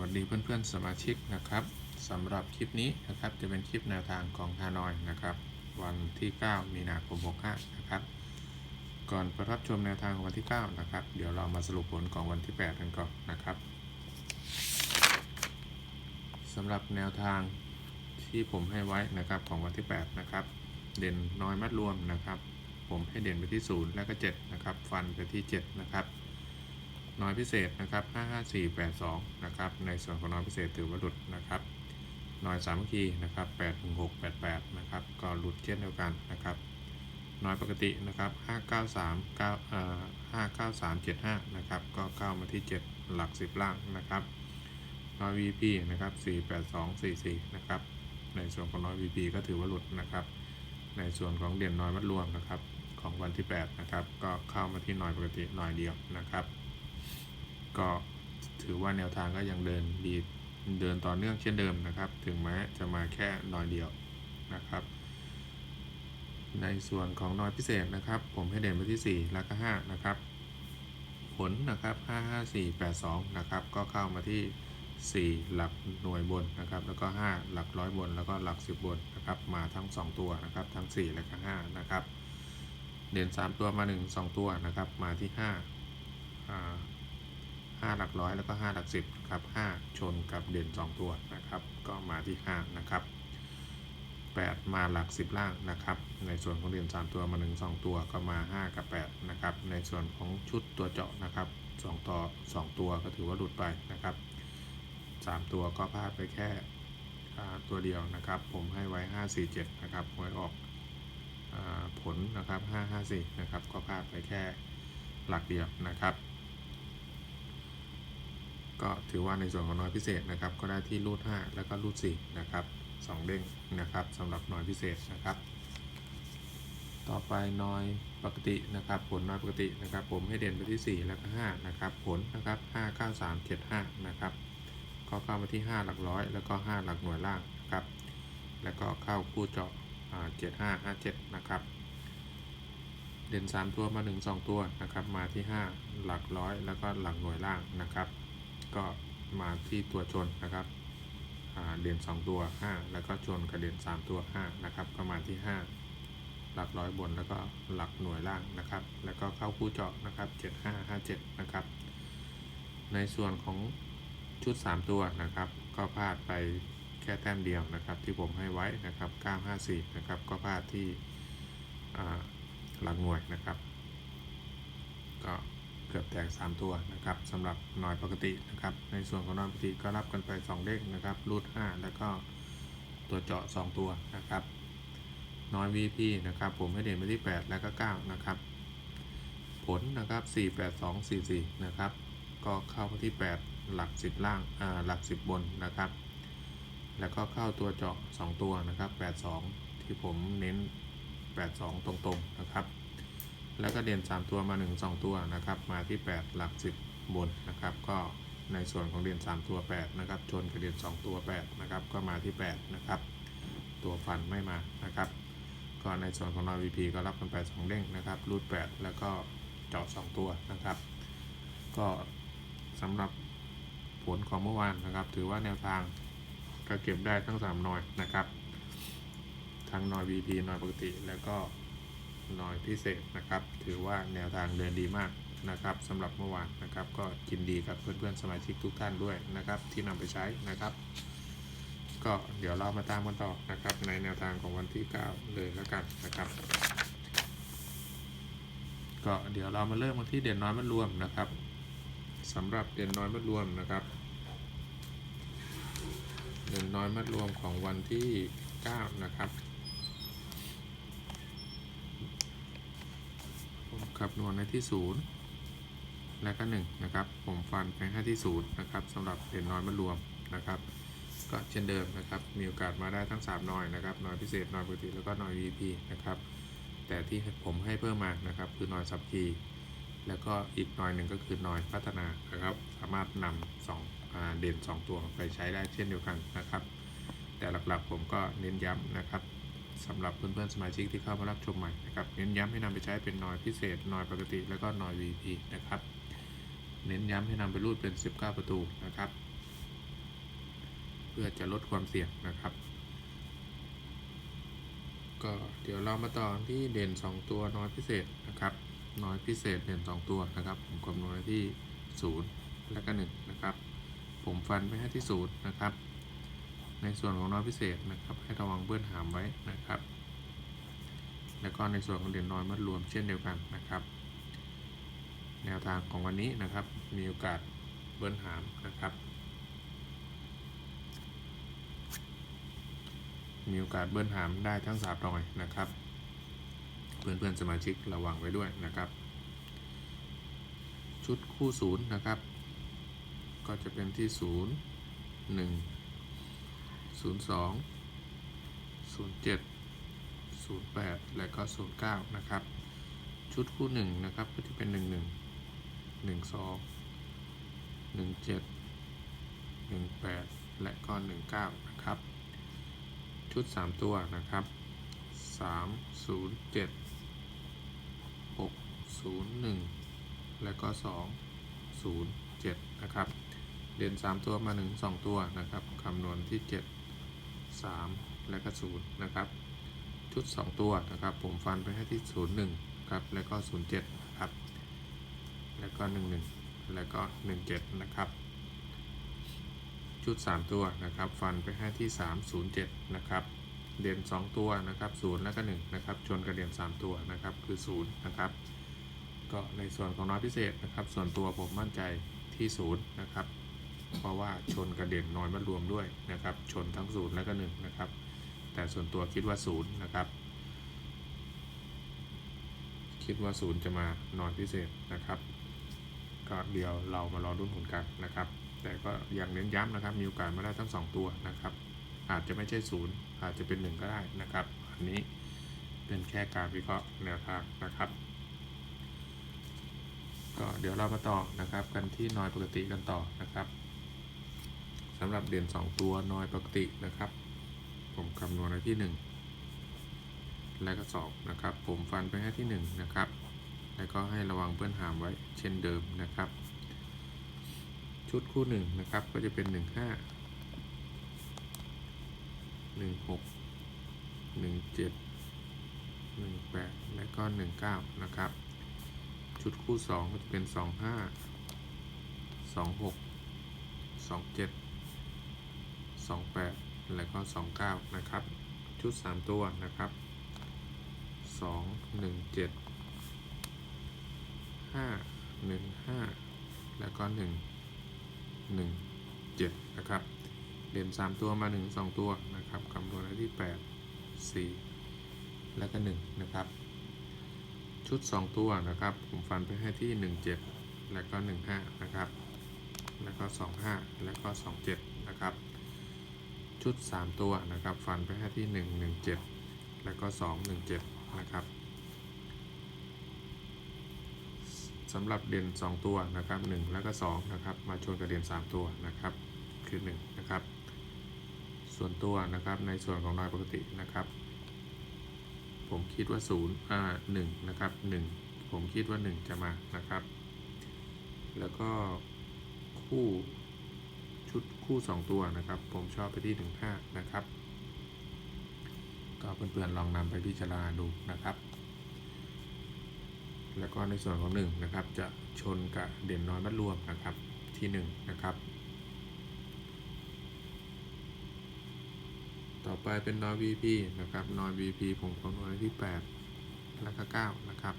วัสดีเพื่อนๆสมาชิกนะครับสำหรับคลิปนี้นะครับจะเป็นคลิปแนวทางของฮานอยนะครับ วันที่ 9 มีนาคม 65 นะครับ ก่อนไปรับชมแนวทางของวันที่ 9 นะครับ เดี๋ยวเรามาสรุปผลของวันที่ 8 กันก่อนนะครับสำหรับแนวทางที่ผมให้ไว้นะครับของวันที่ 8 นะครับ เด่นน้อยมัดรวมนะครับ ผมให้เด่นไปที่ 0 และก็ 7 นะครับ ฟันไปที่ 7 นะครับ น้อยพิเศษนะครับ 55482 นะครับ ในส่วนของน้อยพิเศษถือว่าหลุดนะครับ น้อยสามคีนะครับ 81688 นะครับ ก็หลุดเช่นเดียวกันนะครับ น้อยปกตินะครับ 593 9เอ่อ59375 นะครับ ก็เข้ามาที่ 7 หลัก 10 ล่างนะครับ น้อย VP นะครับ 48244 นะครับ ในส่วนของน้อย VP ก็ถือว่าหลุดนะครับ ในส่วนของเด่นน้อยมัดรวมนะครับ ของวันที่ 8 นะครับ ก็เข้ามาที่น้อยปกติน้อยเดียวนะครับ ก็ถือว่าแนวทางก็ยังเดินดีเดินต่อเนื่องเช่นเดิมนะครับ ถึงแม้จะมาแค่หน้อยเดียวนะครับ ในส่วนของน้อยพิเศษนะครับ ผมให้เด่นไปที่ 4 แล้วก็ 5 นะครับ ผลนะครับ 55482 นะครับ ก็เข้ามาที่ 4 หลักหน่วยบนนะครับ แล้วก็ 5 หลักร้อยบน แล้วก็หลัก 10 บนนะครับ มาทั้ง 2 ตัวนะครับ ทั้ง 4 และก็ 5 นะครับ เด่น 3 ตัวมา 1 2 ตัวนะครับ มาที่5อ่า 5 หลักร้อยแล้วก็ 5 หลักสิบครับ5ชนกับเด่น 2 ตัวนะครับ ก็มาที่ 5 นะครับ 8 มาหลัก 10 ล่างนะครับ ในส่วนของเด่น 3 ตัวมา 1 2 ตัวก็มา 5 กับ 8 นะครับ ในส่วนของชุดตัวเจาะนะครับ 2 ต่อ 2 ตัวก็ถือว่าหลุดไปนะครับ 3 ตัวก็พลาดไปแค่ตัวเดียวนะครับ ผมให้ไว้ 5 4 7 นะครับหวยออกผลนะครับ 5 5 4 นะครับ ก็พลาดไปแค่หลักเดียวนะครับ ก็ถือว่าในส่วนของน้อยพิเศษนะครับ ก็ได้ที่รูด5แล้วก็รูด4นะครับ2เด้งนะครับสำหรับน้อยพิเศษนะครับ ต่อไปน้อยปกตินะครับ ผลน้อยปกตินะครับ ผมให้เด่นไปที่ 4 แล้วก็5นะครับ ผลนะครับ5 9 3 7 5นะครับก็เข้ามาที่ 5 หลักร้อย แล้วก็ 5 หลักหน่วยล่างนะครับ แล้วก็เข้าคู่เจาะเจ็ดห้าห้าเจ็ดนะครับ เด่น 3 ตัวมา 1 2 ตัวนะครับ มาที่ 5 หลักร้อย แล้วก็หลักหน่วยล่างนะครับ ก็มาที่ตัวชนนะครับเด่น2 ตัว 5 แล้วก็ชนกับเด่น3 ตัว 5 นะครับ ก็มาที่ 5 หลักร้อยบนแล้วก็หลักหน่วยล่างนะครับ แล้วก็เข้าคู่เจาะนะครับ 7557 นะครับ ในส่วนของชุด 3 ตัวนะครับ ก็พลาดไปแค่แต้มเดียวนะครับ ที่ผมให้ไว้นะครับ954 นะครับ ก็พลาดที่หลักหน่วยนะครับ ก็ เกือบแตก 3 ตัวนะครับสำหรับหน่อยปกตินะครับ ในส่วนของหน่อยปกติก็รับกันไป 2เด้งนะครับรูด 5 แล้วก็ตัวเจาะ 2 ตัวนะครับน้อย VP นะครับ ผมให้เด่นไปที่ 8 แล้วก็ 9 นะครับ ผลนะครับ 4 8 2 4 4 นะครับ ก็เข้ามาที่ 8 หลัก 10 ล่างอ่าหลัก 10 บนนะครับ แล้วก็เข้าตัวเจาะ 2 ตัวนะครับ 82 ที่ผมเน้น 82 ตรงๆนะครับ แล้วก็เด่น 3 ตัวมา 1 2 ตัวนะครับ มาที่ 8 หลัก 10 บนนะครับ ก็ในส่วนของเด่น 3 ตัว 8 นะครับ ชนกับเด่น 2 ตัว 8 นะครับ ก็มาที่ 8 นะครับ ตัวฟันไม่มานะครับ ก็ในส่วนของนอย VP ก็รับกันไป 2 เด้งนะครับรูด 8 แล้วก็เจาะ 2 ตัวนะครับ ก็สำหรับผลของเมื่อวานนะครับ ถือว่าแนวทางก็เก็บได้ทั้ง 3 หน่อยนะครับ ทั้งนอย VP นอยปกติแล้วก็ น่อยพิเศษนะครับ ถือว่าแนวทางเดินดีมากนะครับสำหรับเมื่อวานนะครับ ก็ยินดีกับเพื่อนๆสมาชิกทุกท่านด้วยนะครับ ที่นำไปใช้นะครับ ก็เดี๋ยวเรามาตามกันต่อนะครับ ในแนวทางของวันที่ 9 เลยแล้วกันนะครับก็เดี๋ยวเรามาเริ่มกันที่เด่นน้อยมันรวมนะครับสำหรับเด่นน้อยมัดรวมนะครับ เด่นน้อยมัดรวมของวันที่ 9 นะครับ คำนวณในที่ศูนย์และก็หนึ่งนะครับ ผมฟันไปให้ที่ศูนย์นะครับสำหรับเด่นน้อยมารวมนะครับ ก็เช่นเดิมนะครับ มีโอกาสมาได้ทั้ง 3 น้อยนะครับ น้อยพิเศษ น้อยปกติ แล้วก็น้อย VP นะครับ แต่ที่ผมให้เพิ่มมานะครับ คือน้อยซับคีแล้วก็อีกน้อยหนึ่งก็คือน้อยพัฒนานะครับ สามารถนำสองอ่าเด่น 2 ตัวไปใช้ได้เช่นเดียวกันนะครับ แต่หลักๆผมก็เน้นย้ำนะครับ สำหรับเพื่อนๆสมาชิกที่เข้ามารับชมใหม่นะครับเน้นย้ำให้นำไปใช้เป็นนอยพิเศษนอยปกติ แล้วก็นอย VP นะครับ เน้นย้ำให้นำไปรูดเป็น 19 ประตูนะครับ เพื่อจะลดความเสี่ยงนะครับ ก็เดี๋ยวเรามาต่อที่เด่น 2 ตัวน้อยพิเศษนะครับน้อยพิเศษเด่น 2 ตัวนะครับผมคำนวณไว้ที่ 0 และก็1นะครับ ผมฟันไปให้ที่ 0 นะครับ ในส่วนของน้อยพิเศษนะครับ ให้ระวังเบิ้ลหามไว้นะครับ แล้วก็ในส่วนของเด่นน้อยมัดรวมเช่นเดียวกันนะครับ แนวทางของวันนี้นะครับ มีโอกาสเบิ้ลหามนะครับ มีโอกาสเบิ้ลหามได้ทั้งสามรอยนะครับเพื่อนเพื่อนๆสมาชิกระวังไว้ด้วยนะครับ ชุดคู่ศูนย์นะครับ ก็จะเป็นที่ศูนย์หนึ่ง ศูนย์สองศูนย์เจ็ดศูนย์แปดและก็ศูนย์เก้านะครับ ชุดคู่หนึ่งนะครับก็จะเป็นหนึ่งหนึ่งหนึ่งสองหนึ่งเจ็ดหนึ่งแปดและก็หนึ่งเก้านะครับ ชุด3ตัวนะครับ3 0 7 6 0 1แล้วก็2 0 7นย์เจ็ดนะครับ เด่น3ตัวมา1 2ตัวนะครับคำนวณที่7 3 และก็0นะครับ ชุด 2 ตัวนะครับ ผมฟันไปให้ที่ 0 1ครับ แล้วก็ 0 7นะครับ แล้วก็ 1 1 แล้วก็ 1 7 นะครับ ชุด 3 ตัวนะครับ ฟันไปให้ที่ 307 นะครับ เด่น2 ตัวนะครับ 0 แล้วก็ 1 นะครับ ชนกับเด่น3 ตัวนะครับ คือ 0 นะครับ ก็ในส่วนของน้อยพิเศษนะครับ ส่วนตัวผมมั่นใจที่ 0 นะครับ เพราะว่าชนกับเด่นน้อยมารวมด้วยนะครับ ชนทั้ง0แล้วก็1นะครับ แต่ส่วนตัวคิดว่า0นย์นะครับ คิดว่า0จะมานอยพิเศษนะครับ ก็เดี๋ยวเรามารอรุ่นผลกันนะครับ แต่ก็ยังเน้นย้ำนะครับ มีโอกาสมาได้ทั้ง 2 ตัวนะครับ อาจจะไม่ใช่ศูนย์อาจจะเป็นหนึ่งก็ได้นะครับ อันนี้เป็นแค่การวิเคราะห์แนวทางนะครับก็เดี๋ยวเรามาต่อนะครับ กันที่นอยปกติกันต่อนะครับ สำหรับเด่น2 ตัวนอยปกตินะครับ ผมคำนวณไว้ที่ 1 และก็ 2 นะครับ ผมฟันไปให้ที่ 1 นะครับ แล้วก็ให้ระวังเพื่อนหามไว้เช่นเดิมนะครับ ชุดคู่หนึ่งนะครับ ก็จะเป็นหนึ่งห้าหนึ่งหกหนึ่งเจ็ดหนึ่งแปดและก็หนึ่งเก้านะครับ ชุดคู่สองก็จะเป็นสองห้าส องหกสองแปดและก็สองเก้านะครับ ชุดสามตัวนะครับสองหนึ่งเจ็ดห้าหนึ่งห้าแล้วก็หนึ่งหนึ่งเจ็ดนะครับ เด่นสามตัวมาหนึ่งสองตัวนะครับคำนวณได้ที่แปดสี่แล้วก็หนึ่งนะครับ ชุดสองตัวนะครับ ผมฟันไปให้ที่หนึ่งเจ็ดแล้วก็หนึ่งห้านะครับแล้วก็สองห้าแล้วก็สองเจ็ดนะครับ ชุดสามตัวนะครับ ฟันไปให้ที่หนึ่งหนึ่งเจ็ดแล้วก็สองหนึ่งเจ็ดนะครับสำหรับเด่น 2 ตัวนะครับ 1 แล้วก็ 2 นะครับ มาชนกับเด่น 3 ตัวนะครับ คือ 1 นะครับ ส่วนตัวนะครับในส่วนของนอยปกตินะครับ ผมคิดว่า0อ่า1นะครับ 1 ผมคิดว่า 1 จะมานะครับ แล้วก็คู่ คู่ 2 ตัวนะครับ ผมชอบไปที่1 5นะครับ ก็เพื่อนๆลองนำไปพิจารณาดูนะครับ แล้วก็ในส่วนของ1นะครับจะชนกับเด่นน้อยมัดรวมนะครับที่1นะครับ ต่อไปเป็นน้อย VP นะครับน้อย VP ผมคำนวณที่ 8 แล้วก็9นะครับ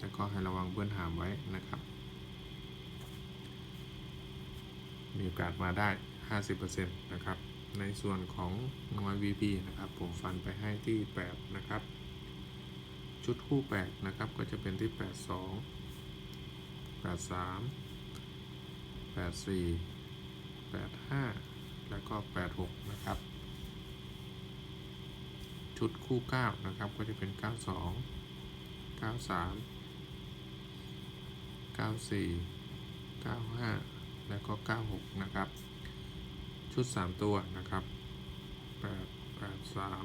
แล้วก็ให้ระวังเบื้อนหามไว้นะครับ มีโอกาสมาได้ 50%นะครับ ในส่วนของน้อย VP นะครับ ผมฟันไปให้ที่ 8 นะครับ ชุดคู่ 8 นะครับ ก็จะเป็นที่ 82 83 84 85 แล้วก็ 86 นะครับ ชุดคู่ 9 นะครับ ก็จะเป็น 92 93 94 95 แล้วก็ 96 นะครับ ชุด 3 ตัวนะครับ 8 83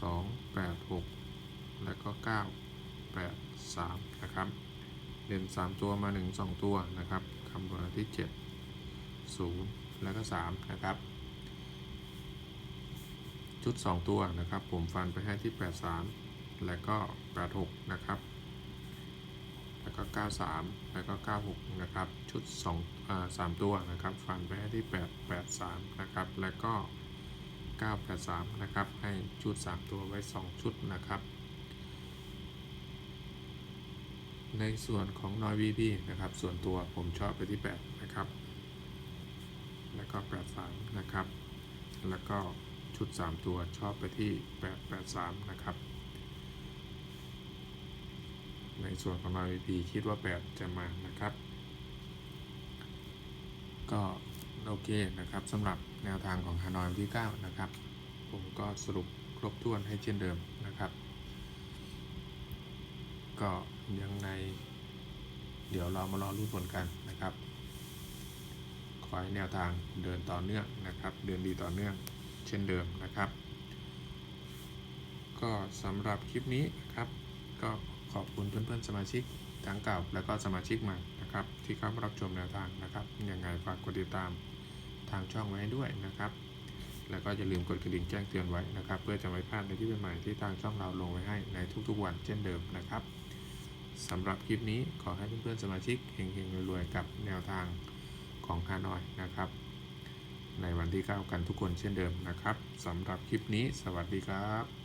2 8 6 แล้วก็ 9 8 3 นะครับ เด่น 3 ตัวมา 1 2 ตัวนะครับคำนวณที่ 7 0 แล้วก็ 3 นะครับ ชุด 2 ตัวนะครับ ผมฟันไปให้ที่ 83 แล้วก็ 86 นะครับ แล้วก็ 93 แล้วก็ 96 นะครับ ชุด2อ่า3ตัวนะครับ ฟันไปที่ 883 นะครับ แล้วก็ 983 นะครับ ให้ชุด 3 ตัวไว้ 2 ชุดนะครับ ในส่วนของนอย VP นะครับ ส่วนตัวผมชอบไปที่ 8 นะครับ แล้วก็ 83 นะครับ แล้วก็ชุด 3 ตัวชอบไปที่ 883 นะครับ ในส่วนของนอย VP คิดว่า 8 จะมานะครับ ก็โอเคนะครับสำหรับแนวทางของฮานอยวันที่ 9 นะครับ ผมก็สรุปครบถ้วนให้เช่นเดิมนะครับ ก็ยังไงเดี๋ยวเรามารอรุ้ผลกันนะครับ ขอให้แนวทางเดินต่อเนื่องนะครับ เดินดีต่อเนื่องเช่นเดิมนะครับ ก็สำหรับคลิปนี้นะครับ ก็ข ขอบคุณเพื่อนๆสมาชิกทั้งเก่าและก็สมาชิกใหม่นะครับ ที่เข้ามารับชมแนวทางนะครับยังไงฝากกดติดตามทางช่องไว้ด้วยนะครับ แล้วก็อย่าลืมกดกระดิ่งแจ้งเตือนไว้นะครับ เพื่อจะไม่พลาดในที่ใหม่ที่ทางช่องเราลงไว้ให้ในทุกๆวันเช่นเดิมนะครับสำหรับคลิปนี้ขอให้เพื่อนๆสมาชิกเฮงๆรวยๆกับแนวทางของฮานอยนะครับ ในวันที่ 9 กันทุกคนเช่นเดิมนะครับสำหรับคลิปนี้ สวัสดีครับ